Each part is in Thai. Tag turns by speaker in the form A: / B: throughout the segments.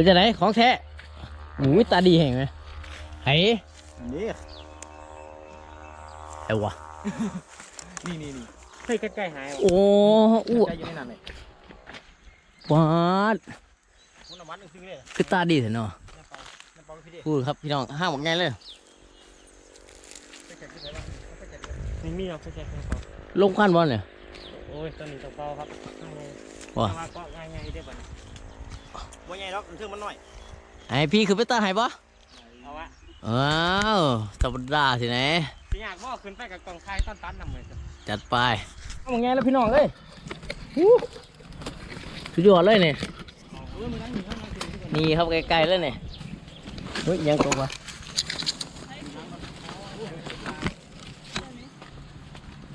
A: เป็นจะไหนของแท้หมูตาดีแห่งไหมไห้
B: นี่
A: เอ้วะ
B: นี่นี่นี่เฮ้ยใกล้ๆหาย
A: โอ้อู้
B: ใกล้อยู่ในนั้นเลย
A: ปาด
B: คุณน้ำมันจริงๆเลย
A: คือตาดีเถอะเนาะ
B: น้ำเปล่าน้ำเปล่าพี่ดิ
A: พูดครับพี่น้องห้ามบอกไงเลย
B: นี่มีเราใช่ใช่น้ำเปล่า
A: ลงควันบอลเนี่ย
B: โอ้ยตอนนี้น้ำเปล่าครับง่าย
A: ว้า
B: ๆมาก็ง่ายๆได้ป่ะ ว่าไงหรอกถึงมันหน่อย
A: ไอพี่คือไปตาไห้ปะ
B: เอาวะ
A: อ้าวธรรมดาสิไหน
B: สิอยากว่าขึ้นไปกับกองไข่ต้นตันนำเลย
A: จัดไปเอาไงแล้วพี่น้องเอ้ยอู้สุดยอดเลยเนี่ย
B: เออมือนั้นมีข้างในคือ
A: นี่ครับไกลๆเลยเนี่ยเฮ้ยยังตกวะ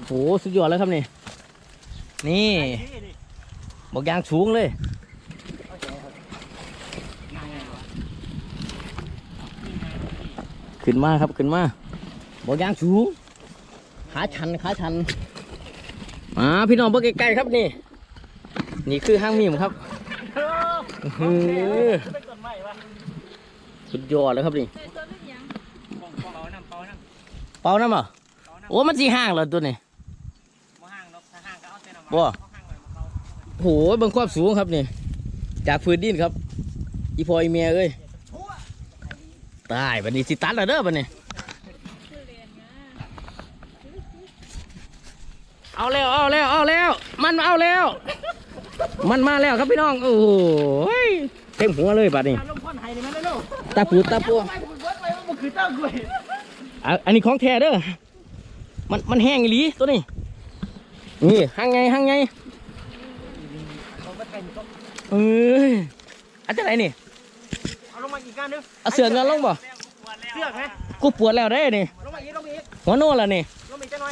A: โหสุดยอดเลยครับนี่นี่
B: นี่นี่
A: บอกยางสูงเลย ขึ้นมาครับขึ้นมาบอกยางสูงขาชันขาชันมาพี่น้องเบิ่งใกล้ๆครับนี่ นี่คือห้างมีมครับอื้อหือ
B: เป็นต้นไม้วะ
A: สุดยอดเลยครับนี่
C: ใส่ตัวเป็นหยัง
B: กองเปล่าน้ำเปล่าน้ำ
A: เป่าน้ำบ่
B: เปล่าน้ำ
A: โอ้มันสีห้างเหรอตัวนี้
B: มาห้างเนาะถ้าห้างก็เอาเส้นน้ำ
A: บ่
B: เอาห้างเลยมาเปล่า
A: โหเบิ่งความสูงครับนี่ จากพื้นดินครับ อีพออีเมียเอ้ย ตายบัดนี้สิตัดแล้วเด้อบัดนี้
C: เอา
A: แล้วเอาแล้วเอาแล้ว มันเอาแล้ว มันมาแล้วครับพี่น้องโอ้โหยเต็มหัวเลยบัดนี้
B: ลงพ่นไห้นี่
A: ตาปูตาปู
B: อั
A: นนี้ของแท้เด้อมันมันแห้งอีหลีตัวนี้นี่ห้างไงห้างไง
B: เอ้
A: ยอันจะไหนนี่
B: กการนึง
A: เอาเสือกเงินลงบ่
B: เสือกไหม
A: กูปวดแล้วได้นี่
B: ลงมาอีกลงมาอีก
A: หัวโน่นแล้วนี่
B: ลงมาอีกจะน้อย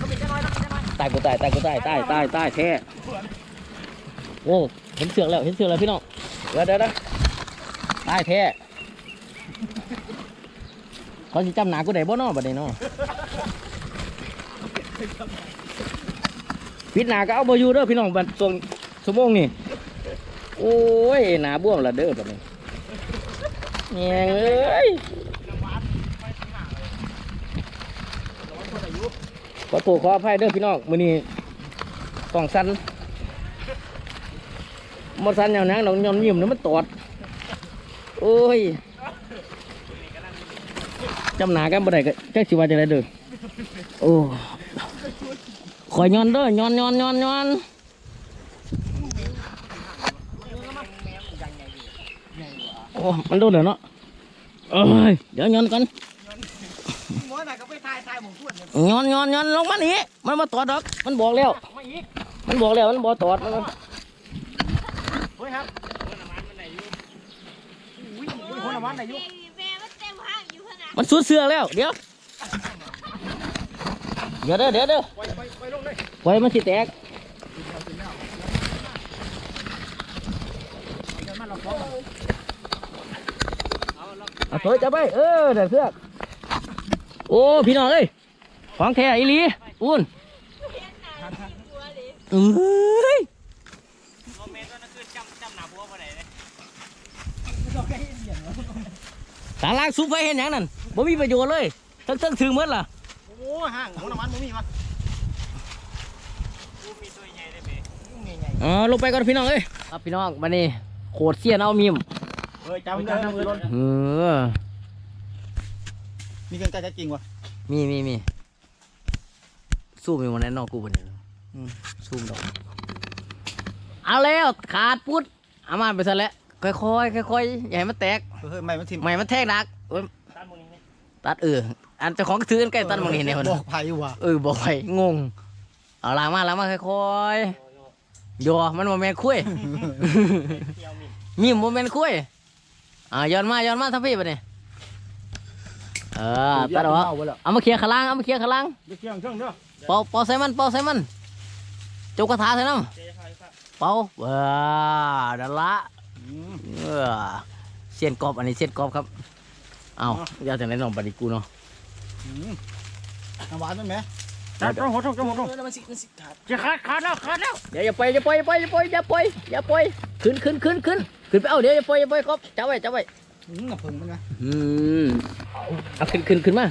B: ลงมาอีกจะน้อยลงมาอีกจะน้อย
A: ตายกูตายตายกูตายตายตายตายแท้โอ้เห็นเสือกแล้วเห็นเสือกแล้วพี่น้องเดี๋ยวเดี๋ยวเดี๋ยวตายแท้เขาสิจำหนากูได้บ่เนาะบัดนี้เนาะพิษหนาก็เอาบ่อยู่เด้อพี่น้องบัดส่งชั่วโมงนี่โอ้ยหนาบวมละเด้อบัดนี้แหง เน้ำ
B: หวานไปข้างหน้าเอายุ
A: ขอโทษขออภัยเด้อพี่น้องมื้อนี้กล่องสั้นบ่สั้นอย่างนั้นดอกยอมยิ้มเนี่ยมันตอดโอ้ยจำหนากันบ่ได้ก็แจักสิว่าจังได้เด้อโอ้ขอยย้อนเด้อย้อนย้อนย้อนย้อนโอ้ มันโดนเด้อเนาะเอ้ยเดี๋ยวย้อนก่อน
B: หมอน่ะก็ไปทายทายหมูพูดเนี่ย
A: ย้อนย้อนย้อนลงมานี่มันมาตอดดอก มันบอกแล้ว
B: ลงมาอีก
A: มันบอกแล้วมันบอกตอดมัน
B: เฮ้ยครับคนน้ำมันมันไหนอยู่อุ้ยอุ้ยคนน้ำมันไหนอยู่
C: แม่มันเต็มห้างอยู่ขนาด
A: มันสุดเสือแล้ว เดี๋ยว เดี๋ยวเด้อเดี๋ยวเด้อ
B: ไปไปไปลงเลย
A: ไว้มันสิแตก
B: เดี๋ยวมันเราฟ้อง
A: เอาตัวจะไปเออเดี๋ยวเสือกโอ้พี่น้องเอ้ยของแท้อีหลีอุ่น
C: เพี้ยนหนาที่ตัวเลย
A: เอ้ย
B: โมเมนต์นั้นคือจำจำหนาบัวมาไหนเลย
A: ตาล่างซุปไฟเห็นอย่างนั้นบ่มีประโยชน์เลยทั้งทั้งถึงหมดล่ะ
B: โอ้ห่างของน้ำมันมึงมีมั้ยกูมีตัวใหญ่เลยเบ้ใหญ่
A: อ๋อลงไปก่อนพี่น้องเอ้ยครับพี่น้องมานี่โคตรเสียนเอามีม
B: เฮ้ยจำได้นะมือล้น
A: เออ
B: มีเกินใจจริงวะ
A: มีมีมีสู้มีวันนั้นนอกกูบนนี้สู้ดอกเอาแล้วขาดปุ๊ดเอามาไปซะแล้วค่อยๆค่อยๆอย่าให้มันแตก
B: เฮ้ยไม่มันทิม
A: ไม่มันแทกดักเอ้ย
B: ตันมึงนี่
A: ตัดเอออันเจ้าของถือกันใกล้ตัดมึงนี่เนี่ย
B: บอกไผ่ว่ะ
A: เออบอกไปงงเอาล้างมาล้างมาค่อยๆโยมันโมเมนคุย
B: เที่ยวมี
A: มีโมเมนคุย อ่าย้อนมาย้อนมาทั้งพี่ปะเนี่ยเออตัดออกเอามาเคลียร์ข้างล่างเอามาเคลียร์ข้างล่าง
B: เดี๋ยวเที่ยวเครื่องเด้อ
A: เป่าเป่าใส่มันเป่าใส่มันจุกกระทาใส่น้
B: เจ๊ค่ะค่ะำ
A: เป่าเออดันละเออเสียนกรอบอันนี้เสียนกรอบครับเอาอย่าแต่ไหนน้องบัดนี้กูเนาะ
B: น้ำหวานมั้ยแม่จับจ้องหัวจ้องจ้องหัวจ้องมันสิมันสิขาดจะขาดขาดแล้วขาดแล้ว
A: อย่าอย่าไปอย่าไปอย่าไปอย่าไปอย่าไปอย่าไปขึ้นขึ้นขึ้นขึ้น ขึ้นไปเอาเดี๋ยวอย่าปล่อยอย่าปล่อยครับจับไว้จับไว้
B: อืมกับเพิ่งมันนะ
A: อืมเอาขึ้นขึ้นขึ้นมา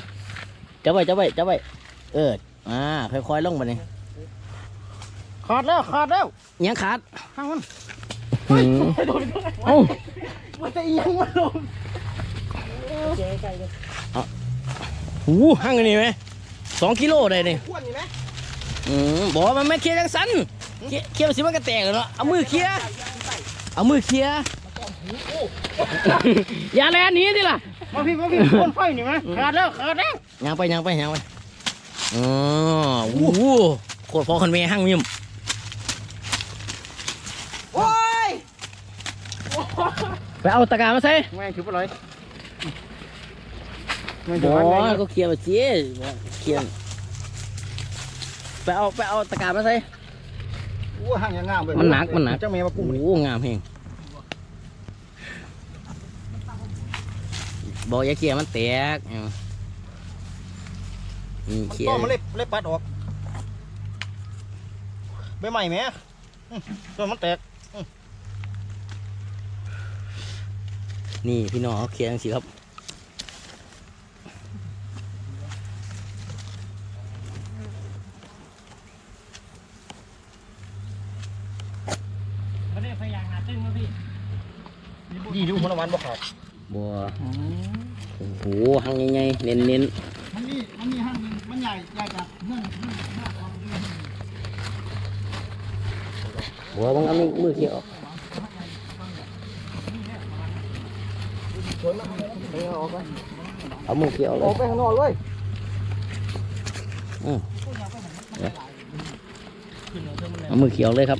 A: จับไว้จับไว้จับไว้เอออ่าค่อยๆลงมาเนี่ย
B: ขาดแล้วขาดแล้ว
A: ยังขาด
B: ข้างมัน
A: อืมเอ้า
B: มันจะเอียงมาลงเจ๊ไก่เลย
A: หูห่างกันนี่ไหมสองกิโลได้นี่
B: ขวนอยู่ไหม
A: อืมบอกว่ามันไม่เคลียร์จังสันเคลียร์เคลียร์ไปสิมันก็แตกแล้วเนาะเอามือเคลียร์ เอามือเคลียร์อย่าแลนหนี้ดิล่ะ
B: มาพี่มาพี่คนไฟนี่ไหมขาดแล้วขาดแล้ว
A: ยางไปยางไปยางไปอ๋อโอ้โหโคตรพอคนเมย์ห้างมิม
B: โอ้ย
A: ไปเอาตะกร้ารมาใส่
B: แม่งถือปลาไหลแม่ง
A: บ
B: ถือ
A: อ
B: ปลาไหล
A: ก็เคลียร์มาสิบอกเคลียร์ไปเอาไปเอาตะกร้ารมาใส่
B: โอ้ห่างยังงามเลย
A: มันหนักมันหนัก
B: เจ้าแม่มา
A: โอ้
B: กุ้ง
A: โหงามเฮงบอกอย่าเคลียร์มันแตกอืมนี่
B: มัน
A: เคลีย
B: ต้อ
A: ร์
B: มันเล็บเล็บปัดออกใบใหม่แม่อืมตัวมันแตก
A: นี่พี่น้องเขาเคลียร์จังสิครับ
B: ไม่ได้พยายามหาตึ้งมาพี่ดีดูหัวละวันบ่ขาด
A: บัว โอ้โหหังใหญ่ๆเน้นๆ
B: มันนี่มันนี่ห้างมันใหญ่ใหญ่กับเนื่องเนื่องมากกว่า
A: หัวบังเอามือมือเขี่ยออกเอามือเขี่ยออกเล
B: ออยกไปข้างนอกเลย
A: เอามือเขี่ยออกเลยครับ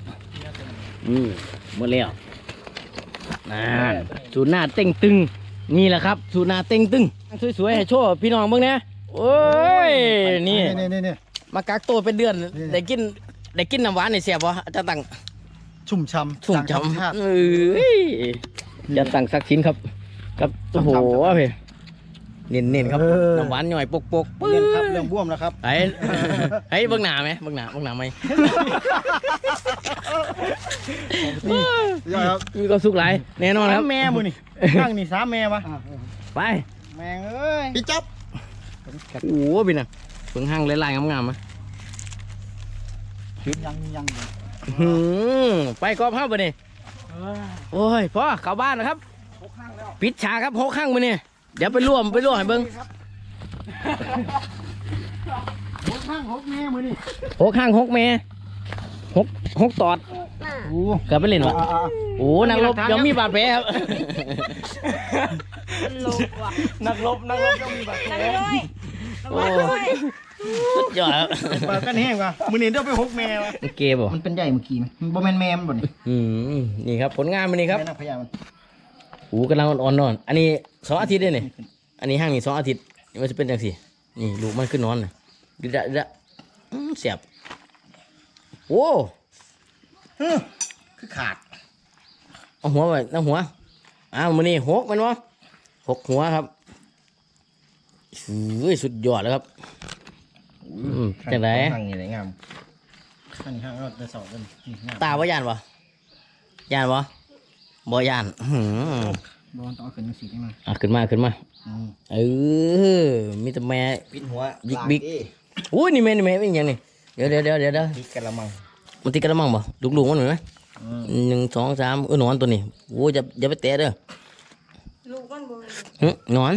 A: อืมหมดแล้วนั่นสูตรหน้าเต้งตึง นี่แหละครับ สูตรหน้าเต้งตึง สวยๆให้โชว์พี่น้องเบิ่งเนี่ยโอ้ยนี่
B: นี่นี่นี่
A: มากักตัวเป็นเดือน
B: นี่
A: ได้กินได้กินน้ำหวานนี่เสียบวะอาจารย์ตั้ง
B: ชุ่มช่ำ
A: สุ่ม
B: จากธรร
A: จำ
B: ชาติ
A: เอ้ยจะสั่งสักชิ้นครับกับโอ้โห
B: จำๆ
A: เพ่เน้นเน้นๆครับ
B: เออ
A: น้ำหวานหน่อยปกปกๆปื้
B: เรื่องครับเรื่องบ่วมนะครับ
A: ไอ้ไอ้เบิ่งหน้าไหมเบิ่งหน้าเบิ่งหน้าไหม
B: ยอดครับ
A: มีความสุขหลายแน่นอนครับ
B: สามแม่มือนี่ข้างนี่สามแม่ปะ
A: ไป
B: แม่งเอ้ยพี่จับ
A: โอ้โหพี่น่ะเบิ่งห้างหลายๆงามๆมา
B: ยังยัง
A: หือไปกอบห้าบ่นี่โอ้ยพ่อเข้าบ้านนะครับ
B: หกข้างแล้ว
A: ปิดฉากครับหกข้างมาเนี่ยเดี๋ยวไปร่วมไปร่วมให้เบิ่ง
B: หกข้างหกแม่มือนี่
A: หกข้างหกเม หกหกตอด
B: โอ้
A: กลับไปเล่นวะโอ้นักรบยังมีบาดแผลครับ
C: ลงว่ะ
B: นักรบนักรบต้องมีแบบ
C: นั่งเลย
A: โอ้สุดยอดครับ
B: ปากกันแห้งว่ะมือนี่เดี๋ยวไปหกแม่ว่ะ
A: มันเกบ่
B: มันเป็นใหญ่เมื่อกี้ไหมมันบ่แม่นแม่มันบ่นี่
A: อืมนี่ครับผลงานมันนี่ครับ
B: แม่นักพยามัน
A: โอ้กำลังอ่อนๆนอน อันนี้สองอาทิตย์เลยนี่อันนี้ห้างนี่สองอาทิตย์นี่มันจะเป็นจังสี่นี่ลูกมันขึ้นนอนน่ะดิดะดิดะอืมเสียบ โอ้
B: คือขาด
A: เอาหัวไปเอาหัวอ้าวมันนี่หกมันวะหกหัวครับเฮ้ยสุดยอดเลยครับอืมจังได
B: ข้างนี่ไหนงามข้างนี้ข้างเราจะสอบกันนี่งาม
A: ตาว่ายานวะยานวะบ่ยานอื้อหือ
B: บอลต้องเอาขึ้นมาสีได้มา
A: อะขึ้นมาขึ้นมา
B: อืม
A: เออมีแต่แม่
B: ปิดหัว
A: บิ๊กบิ๊กอุ้ยนี่แม่นี่แม่เป็นยังนี่ เดี๋ยวเดี๋ยวเดี๋ยวเดี๋ยวเดี๋ยว
B: บิ๊กกะละมัง
A: มันติดกระมังบ่ลูกๆมันเหมือนไหม
B: อืม
A: หนึ่งสองสามเออหนอนตัวนี้โอ้ยอย่าอย่าไปแตะเด้อ
C: ลูกมันบ่มี
A: หึหนอน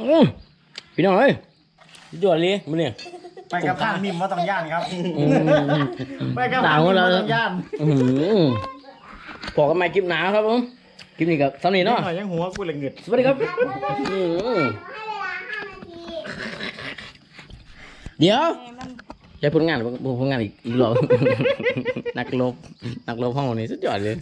A: อื้อพี่น้องเอ้ยสุดยอดเลยมันเนี่ย
B: ไปกับท่านมิมมาต้องย่านครับ
A: อืม
B: ไปกับท่านมิมมาต้องย่าน
A: อื้อหือพอกันใหม่คลิปหนาครับผมคลิปนี้กับสำนี
B: เนาะ
A: เนาะ
B: หน่อยยังหัวกูเลยเงึด
A: สวัสดีครับอื้อ เดี๋ยวใช้ผลงานผลงานอีกอีกรอบ นักลบ นักลบห้องนี้สุดยอดเลย